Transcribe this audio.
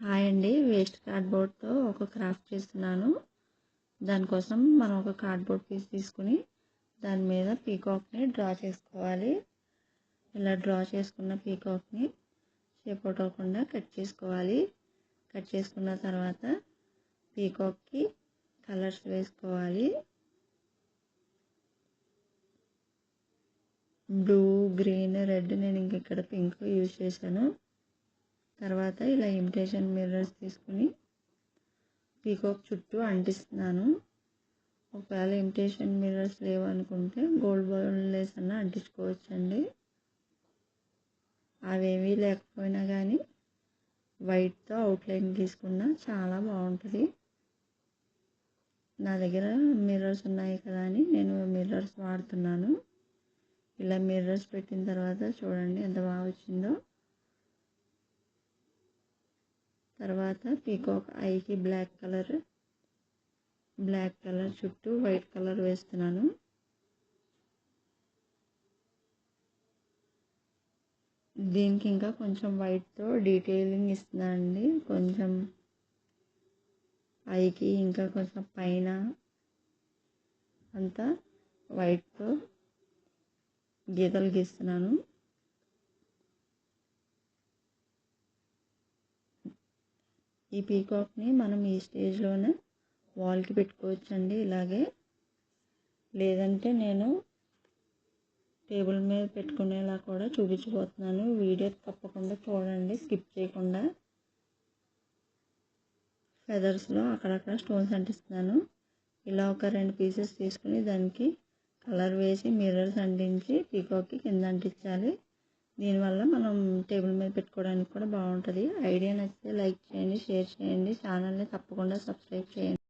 Hi అండి. Waste కార్డ్బోర్డ్తో ఒక craft చేస్తున్నాను. దానికోసం మనం ఒక కార్డ్బోర్డ్ పీస్ తీసుకుని దాని మీద పీకాక్ని డ్రా చేసుకోవాలి. ఇలా డ్రా చేసుకున్న పీకాక్ని షేప్ అవుట్ అవ్వకుండా కట్ చేసుకోవాలి. కట్ చేసుకున్న తర్వాత పీకాక్కి కలర్స్ వేసుకోవాలి. బ్లూ గ్రీన్ రెడ్ నేను ఇంక ఇక్కడ పింక్ యూజ్ చేశాను. తర్వాత ఇలా ఇమిటేషన్ మిర్రర్స్ తీసుకుని పీకాక్ చుట్టూ అంటిస్తున్నాను. ఒకవేళ ఇమిటేషన్ మిర్రర్స్ లేవనుకుంటే గోల్డ్ బౌల్ అన్న అంటించుకోవచ్చండి. అవేమీ లేకపోయినా కానీ వైట్తో అవుట్లైన్ తీసుకున్నా చాలా బాగుంటుంది. నా దగ్గర మిర్రర్స్ ఉన్నాయి కదా అని నేను మిర్రర్స్ వాడుతున్నాను. ఇలా మిర్రర్స్ పెట్టిన తర్వాత చూడండి ఎంత బాగా వచ్చిందో. తర్వాత పీకాక్ ఐకి బ్లాక్ కలర్ బ్లాక్ కలర్ చుట్టూ వైట్ కలర్ వేస్తున్నాను. దీనికి ఇంకా కొంచెం వైట్తో డీటెయిలింగ్ ఇస్తున్నానండి. కొంచెం ఐకి ఇంకా కొంచెం పైన అంతా వైట్తో గీతలు గీస్తున్నాను. ఈ పీకాక్ని మనం ఈ స్టేజ్లోనే వాల్కి పెట్టుకోవచ్చండి ఇలాగే. లేదంటే నేను టేబుల్ మీద పెట్టుకునేలా కూడా చూపించబోతున్నాను. వీడియో తప్పకుండా చూడండి స్కిప్ చేయకుండా. ఫెదర్స్లో అక్కడక్కడ స్టోన్స్ అంటిస్తున్నాను. ఇలా ఒక రెండు పీసెస్ తీసుకుని దానికి కలర్ వేసి మిర్రర్స్ అంటించి పీకాక్కి కింద అంటించాలి. దీనివల్ల మనం టేబుల్ మీద పెట్టుకోవడానికి కూడా బాగుంటుంది. ఐడియా నచ్చితే లైక్ చేయండి షేర్ చేయండి. ఛానల్ని తప్పకుండా సబ్స్క్రైబ్ చేయండి.